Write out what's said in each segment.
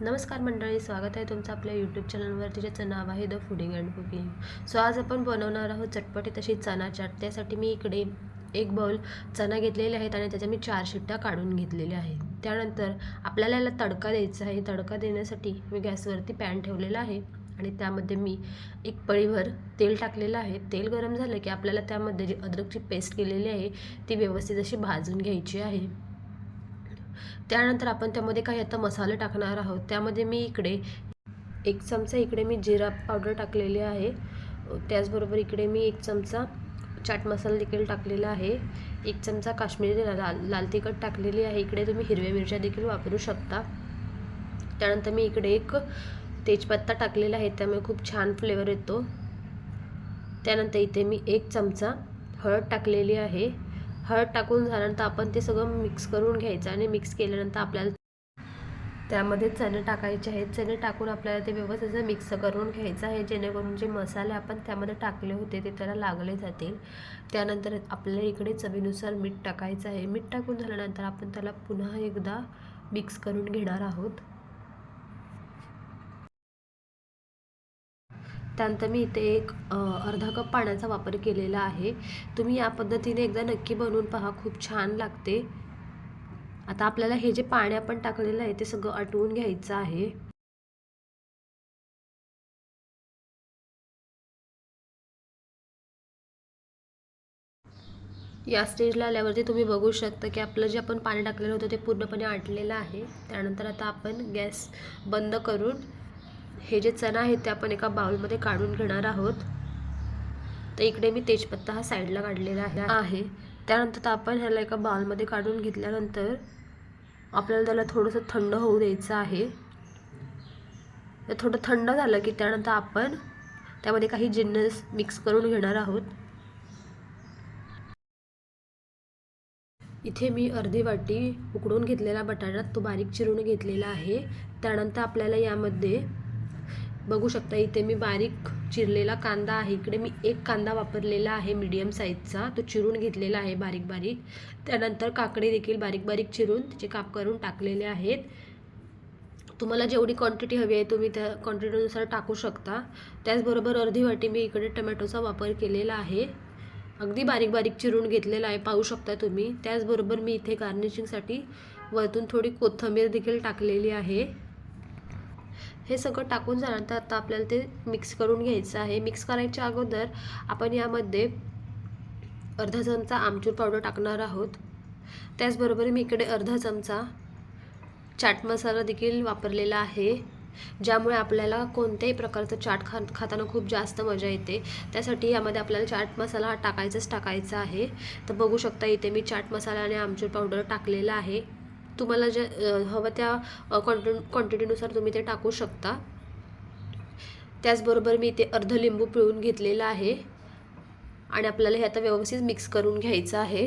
नमस्कार मंडळी स्वागत आहे तुमचं आपल्या यूट्यूब चॅनलवर ज्याचं नाव आहे the fooding and cooking so आज आपण बनवणार आहोत चटपटी तशी चना चाट. त्यासाठी मी इकडे एक बाउल चणा घेतलेले आहेत आणि त्याच्या मी चार शिट्ट्या काढून घेतलेल्या आहेत. त्यानंतर आपल्याला याला तडका द्यायचा आहे. तडका देण्यासाठी मी गॅसवरती पॅन ठेवलेला आहे आणि त्यामध्ये मी एक पळीभर तेल टाकलेलं आहे. तेल गरम झालं की आपल्याला त्यामध्ये जी अद्रकची पेस्ट केलेली आहे ती व्यवस्थित अशी भाजून घ्यायची आहे. त्यानंतर आपण त्यामध्ये काही आता मसाले टाकणार आहोत. त्यामध्ये मी इकडे एक चमचा इकडे मी जिरा पावडर टाकलेली आहे. त्याचबरोबर इकडे मी एक चमचा चाट मसाला देखील टाकलेला आहे. एक चमचा काश्मीरी लाल लाल तिखट टाकलेली आहे. इकडे तुम्ही हिरव्या मिरच्या देखील वापरू शकता. त्यानंतर मी इकडे एक तेजपत्ता टाकलेला आहे. त्यामुळे खूप छान फ्लेवर येतो. त्यानंतर इथे मी एक चमचा हळद टाकलेली आहे. हळद टाकून झाल्यानंतर आपण ते सगळं मिक्स करून घ्यायचं आणि मिक्स केल्यानंतर आपल्याला त्यामध्ये चणे टाकायचे आहेत. चणे टाकून आपल्याला ते व्यवस्थित मिक्स करून घ्यायचं आहे. जेणेकरून जे मसाले आपण त्यामध्ये टाकले होते ते त्याला लागले जातील. त्यानंतर आपल्याला इकडे चवीनुसार मीठ टाकायचं आहे. मीठ टाकून झाल्यानंतर आपण त्याला पुन्हा एकदा मिक्स करून घेणार आहोत. त्यानंतर मी इथे एक अर्धा कप पाण्याचा वापर केलेला आहे. तुम्ही या पद्धतीने एकदा नक्की बनवून पहा खूप छान लागते. आता आपल्याला हे जे पाणी आपण टाकलेलं आहे ते सगळं आटवून घ्यायचं आहे. या स्टेजला आल्यावरती तुम्ही बघू शकता की आपलं जे आपण पाणी टाकलेलं होतं ते पूर्णपणे आटलेलं आहे. त्यानंतर आता आपण गॅस बंद करून हे जे चणा आहे ते आपण एका बाउलमध्ये काढून घेणार आहोत. तर इकडे मी तेजपत्ता हा साईडला काढलेला आहे. त्यानंतर आपण ह्याला एका बाउलमध्ये काढून घेतल्यानंतर आपल्याला त्याला थोडंसं थंड होऊ द्यायचं आहे. थोडं थंड झालं की त्यानंतर आपण त्यामध्ये काही जिन्नस मिक्स करून घेणार आहोत. इथे मी अर्धी वाटी उकडून घेतलेला बटाटा तो बारीक चिरून घेतलेला आहे. त्यानंतर आपल्याला यामध्ये बघू शकता इथे मी बारीक चिरलेला कांदा आहे. इकडे मी एक कांदा वापरलेला आहे मीडियम साईजचा तो चिरून घेतलेला आहे बारीक बारीक. त्यानंतर काकडे देखील बारीक बारीक चिरून त्याचे काप करून टाकलेले आहेत. तुम्हाला जेवढी क्वांटिटी हवी आहे तुम्ही त्या क्वांटिटीनुसार टाकू शकता. त्याचबरोबर अर्धी वाटी मी इकडे टमॅटोचा वापर केलेला आहे. अगदी बारीक बारीक चिरून घेतलेला आहे पाहू शकता तुम्ही. त्याचबरोबर मी इथे गार्निशिंगसाठी वरतून थोडी कोथिंबीर देखील टाकलेली आहे. हे सगळं टाकून झाल्यानंतर आता आपल्याला ते मिक्स करून घ्यायचं आहे. मिक्स करायच्या अगोदर आपण यामध्ये अर्धा चमचा आमचूर पावडर टाकणार आहोत. त्याचबरोबर मी इकडे अर्धा चमचा चाट मसाला देखील वापरलेला आहे ज्यामुळे आपल्याला कोणत्याही प्रकारचं चाट खा खाताना खूप जास्त मजा येते. त्यासाठी यामध्ये आपल्याला चाट मसाला हा टाकायचाच टाकायचा आहे. तर बघू शकता इथे मी चाट मसाला आणि आमचूर पावडर टाकलेला आहे. तुम्हाला ज्या हवं त्या क्वांटि क्वांटिटीनुसार तुम्ही ते टाकू शकता. त्याचबरोबर मी इथे अर्ध लिंबू पिळून घेतलेलं आहे. आणि आपल्याला हे आता व्यवस्थित मिक्स करून घ्यायचं आहे.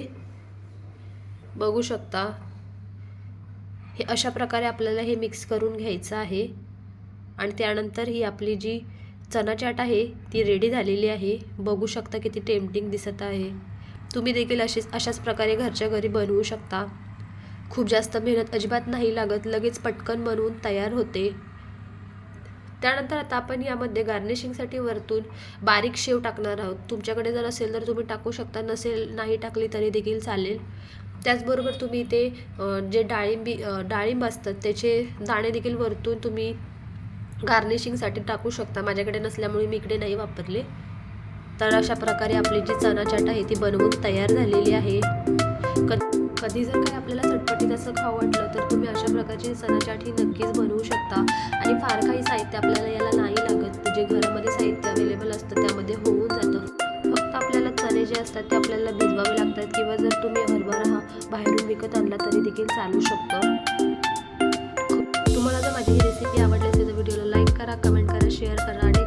बघू शकता. हे अशा प्रकारे आपल्याला हे मिक्स करून घ्यायचं आहे. आणि त्यानंतर ही आपली जी चना चाट आहे ती रेडी झालेली आहे. बघू शकता किती टेम्पटिंग दिसत आहे. तुम्ही देखील अशीच अशाच प्रकारे घरच्या घरी बनवू शकता. खूप जास्त मेहनत अजिबात नाही लागत लगेच पटकन बनवून तयार होते. त्यानंतर आता आपण यामध्ये गार्निशिंगसाठी वरतून बारीक शेव टाकणार आहोत. तुमच्याकडे जर असेल तर तुम्ही टाकू शकता नसेल नाही टाकली तरी देखील चालेल. त्याचबरोबर तुम्ही ते जे डाळिंबी डाळिंब असतात त्याचे दाणे देखील वरतून तुम्ही गार्निशिंगसाठी टाकू शकता. माझ्याकडे नसल्यामुळे मी इकडे नाही वापरले. तर अशा प्रकारे आपली जी चणाचाट आहे ती बनवून तयार झालेली आहे. कधी जर काही आपल्याला चटपटीत असं खावं वाटलं तर तुम्ही अशा प्रकारची सणाचाठी नक्कीच बनवू शकता. आणि फार काही साहित्य आपल्याला याला नाही लागत. जे घरामध्ये साहित्य अवेलेबल असतं त्यामध्ये होऊन जातं. फक्त आपल्याला चणे जे असतात ते आपल्याला भिजवावे लागतात. किंवा जर तुम्ही हरभरा हा बाहेरून विकत आणला तरी देखील चालू शकतं. तुम्हाला जर माझी ही रेसिपी आवडली असेल तर व्हिडिओला लाईक करा कमेंट करा शेअर करा आणि